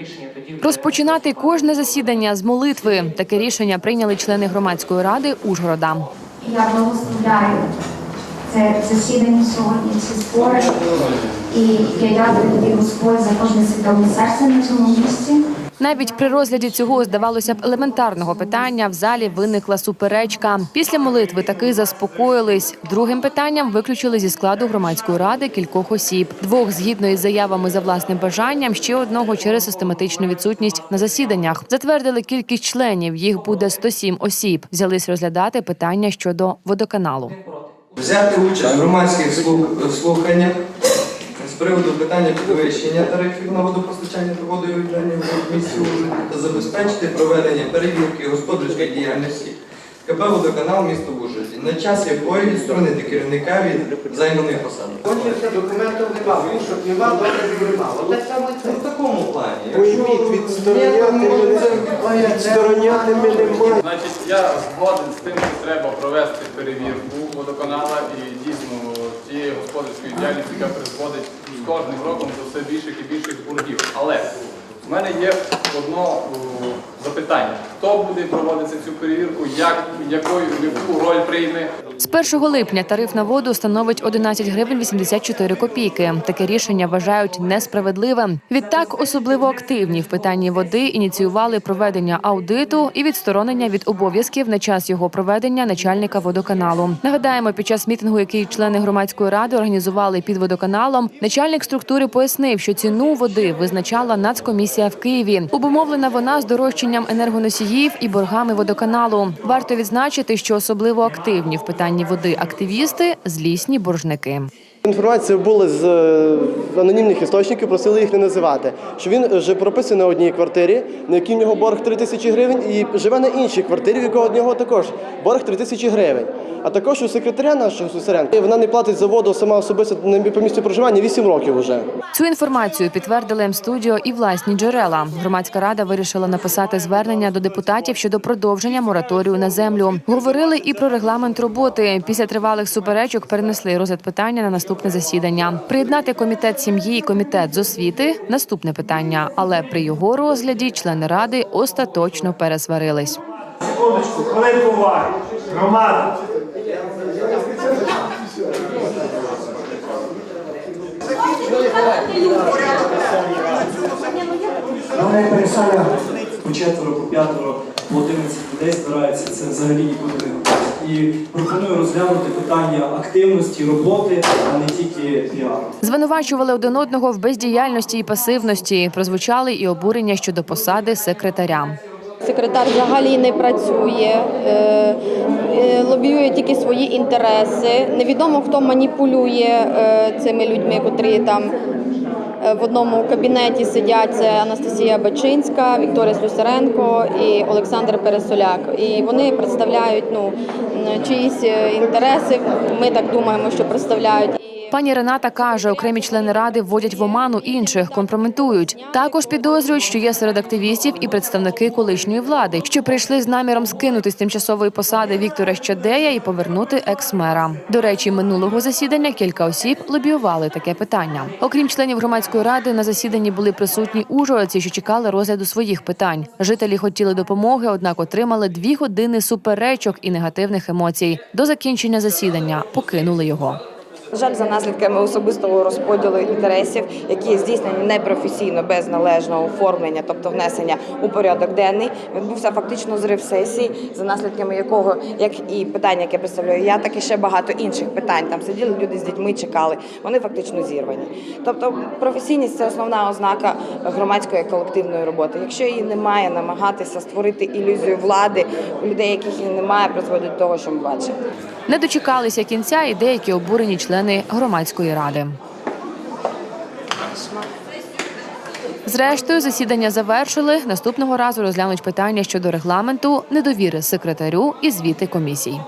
рішення тоді вже- Розпочинати кожне засідання з молитви. Таке рішення прийняли члени громадської ради Ужгорода. Я благословляю це засідання сьогодні, ці збори. І я дякую тобі, Господь, за кожне свідоме серце на цьому місці. Навіть при розгляді цього здавалося б елементарного питання в залі виникла суперечка. Після молитви таки заспокоїлись. Другим питанням виключили зі складу громадської ради кількох осіб. Двох згідно із заявами за власним бажанням, ще одного через систематичну відсутність на засіданнях. Затвердили кількість членів. Їх буде 107 осіб. Взялись розглядати питання щодо водоканалу. Взяти участь в громадських слуханнях приводу питання підвищення тарифів на водопостачання та водовідведення в місті та забезпечити проведення перевірки господарської діяльності КП «Водоканал» місто Ужгороді, на час якої відсторонити керівника від займаних посад. Кончився документів нема, вишок нема, доказів нема. От так само це. В такому плані. Пойміть, відстороняти мене, відстороняти мене має. Значить, я згоден з тим, що треба провести перевірку водоканала і дійсно господарської діяльності, яка призводить з кожним роком до все більших і більших боргів. Але в мене є одно о, запитання: хто буде проводити цю перевірку, як якою яку роль прийме З 1 липня тариф на воду становить 11 гривень 84 копійки. Таке рішення вважають несправедливим. Відтак, особливо активні в питанні води ініціювали проведення аудиту і відсторонення від обов'язків на час його проведення начальника водоканалу. Нагадаємо, під час мітингу, який члени громадської ради організували під водоканалом, начальник структури пояснив, що ціну води визначала нацкомісія в Києві. Обумовлена вона здорожчанням енергоносіїв і боргами водоканалу. Варто відзначити, що особливо активні в питанні води активісти злісні боржники. Інформація була з е, анонімних істочників, просили їх не називати. Що він вже прописаний на одній квартирі, на якій в нього борг 3 тисячі гривень, і живе на іншій квартирі, в якого в нього також борг 3 тисячі гривень. А також у секретаря нашого Сусаренка вона не платить за воду сама особисто по місцю проживання 8 років вже. Цю інформацію підтвердили М-студіо і власні джерела. Громадська рада вирішила написати звернення до депутатів щодо продовження мораторію на землю. Говорили і про регламент роботи. Після тривалих суперечок перенесли розгляд питання на наступне засідання. Приєднати комітет сім'ї і комітет з освіти наступне питання. Але при його розгляді члени ради остаточно пересварились. Секундочку, хвилинку уваги. Громада. Вони пересаля по четверо, по п'ятеро, по 11 людей збираються, це взагалі нікуди не. І пропоную розглянути питання активності, роботи, а не тільки піару. Звинувачували один одного в бездіяльності і пасивності. Прозвучали і обурення щодо посади секретаря. Секретар взагалі не працює, е, е, лобіює тільки свої інтереси. Невідомо хто маніпулює е, цими людьми, котрі там в одному кабінеті сидять. Це Анастасія Бачинська, Вікторія Слюсаренко і Олександр Пересоляк. І вони представляють ну чиїсь е, інтереси. Ми так думаємо, що представляють. Пані Рената каже, окремі члени ради вводять в оману інших, компрометують. Також підозрюють, що є серед активістів і представники колишньої влади, що прийшли з наміром скинути з тимчасової посади Віктора Щадея і повернути екс-мера. До речі, минулого засідання кілька осіб лобіювали таке питання. Окрім членів громадської ради, на засіданні були присутні ужгородці, що чекали розгляду своїх питань. Жителі хотіли допомоги, однак отримали дві години суперечок і негативних емоцій. До закінчення засідання покинули його. На жаль, за наслідками особистого розподілу інтересів, які здійснені непрофесійно без належного оформлення, тобто внесення у порядок денний, відбувся фактично зрив сесії, за наслідками якого, як і питання, яке представляю я, так і ще багато інших питань. Там сиділи люди з дітьми, чекали. Вони фактично зірвані. Тобто, професійність це основна ознака громадської колективної роботи. Якщо її немає, намагатися створити ілюзію влади у людей, яких її немає, призводить до того, що ми бачимо. Не дочекалися кінця і деякі обурені члени громадської ради. Зрештою, засідання завершили. Наступного разу розглянуть питання щодо регламенту, недовіри секретарю і звіти комісій.